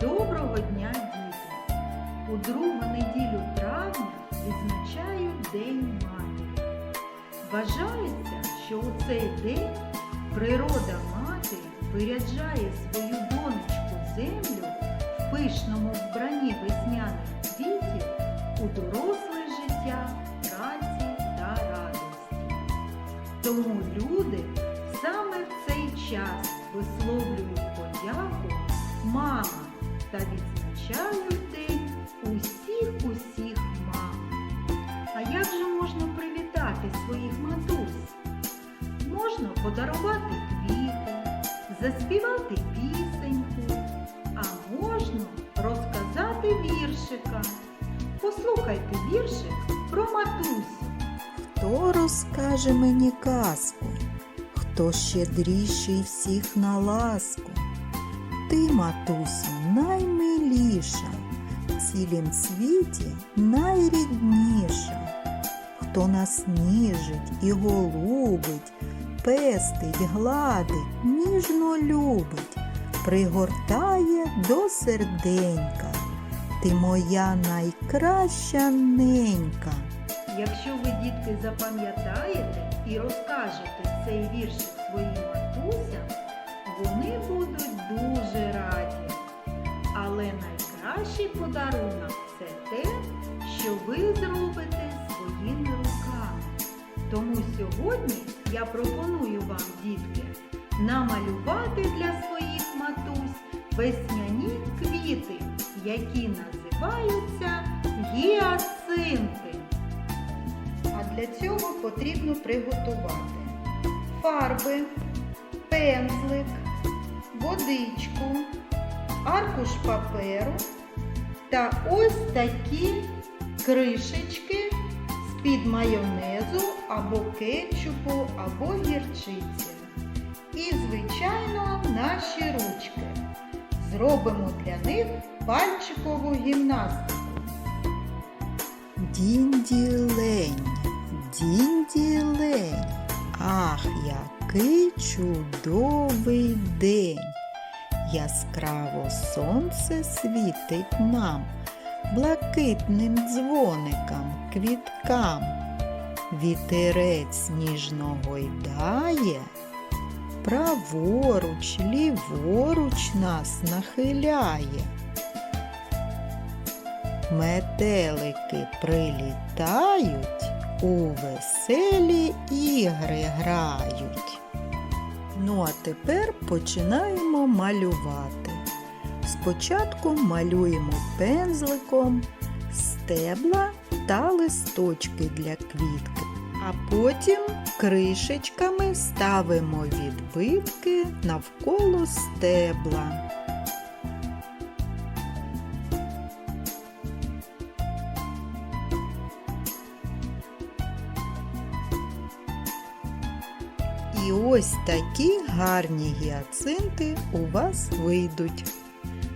Доброго дня, діти! У другу неділю травня відзначають День Матері. Вважається, що у цей день природа матері виряджає свою донечку землю в пишному вбранні весняних квітів у доросле життя, праці та радості. Тому люди саме в цей час висловлюють подяку мамам та відзначають день усіх усіх мам. А як же можна привітати своїх матусь? Можна подарувати квіти, заспівати пісеньку, а можна розказати віршика. Послухайте віршик про матусю. Хто розкаже мені казку, хто щедріший всіх на ласку? Ти, матусю, наймиліша, в цілім світі найрідніша. Хто нас ніжить і голубить, пестить, гладить, ніжно любить, пригортає до серденька. Ти моя найкраща ненька. Якщо ви, дітки, запам'ятаєте і розкажете цей віршик своїм матусям, найкращий подарунок це те, що ви зробите своїми руками. Тому сьогодні я пропоную вам, дітки, намалювати для своїх матусь весняні квіти, які називаються гіацинти. А для цього потрібно приготувати фарби, пензлик, водичку, аркуш паперу та ось такі кришечки з-під майонезу або кетчупу, або гірчиці. І, звичайно, наші ручки. Зробимо для них пальчикову гімнастику. Дінді-лень, дінді-лень, ах, який чудовий день! Яскраво сонце світить нам, блакитним дзвоникам, квіткам. Вітерець ніжно гойдає, праворуч, ліворуч нас нахиляє. Метелики прилітають, у веселі ігри грають. Ну а тепер починаємо малювати. Спочатку малюємо пензликом стебла та листочки для квітки, а потім кришечками ставимо відбитки навколо стебла. І ось такі гарні гіацинти у вас вийдуть.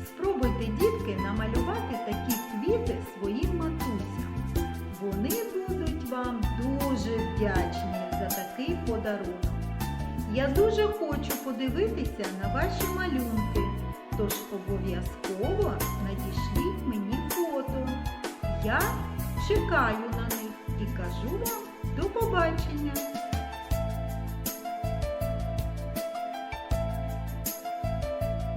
Спробуйте, дітки, намалювати такі квіти своїм матусям. Вони будуть вам дуже вдячні за такий подарунок. Я дуже хочу подивитися на ваші малюнки, тож обов'язково надішліть мені фото. Я чекаю на них і кажу вам до побачення!